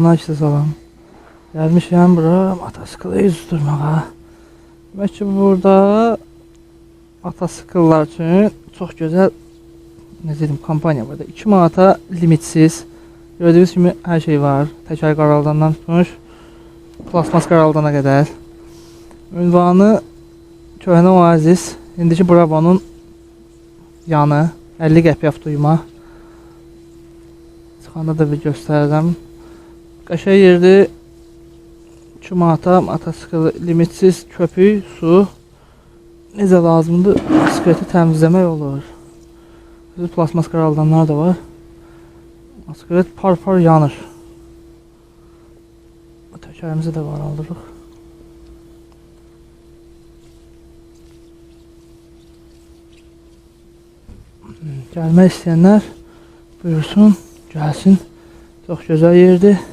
Naçda salam. Gəlmişəm bura motosiklə üzdürməyə. Demək ki, burada motosikillər üçün çox gözəl necə deyim, kampaniya var da. 2 manata limitsiz. Gördüyünüz kimi hər şey var. Təkər qaraldandan tutmuş plasmas qaraldana qədər. Ünvanı Köhnə Oasis. İndiki Brabonun yanı 50 qəpiyə duyma. Çıxanda da bir göstərirəm. Yerdir. 2 manata motosikl limitsiz köpük, su necə lazımdır bisikleti təmizləmək olur. Bizim plasmas qaraldanlar da var. Motosiklet par-par yanır. Təkərimizi də qaraldırıq. Gəlmək istəyənlər buyursun, gəlsin. Çox gözəl yerdir.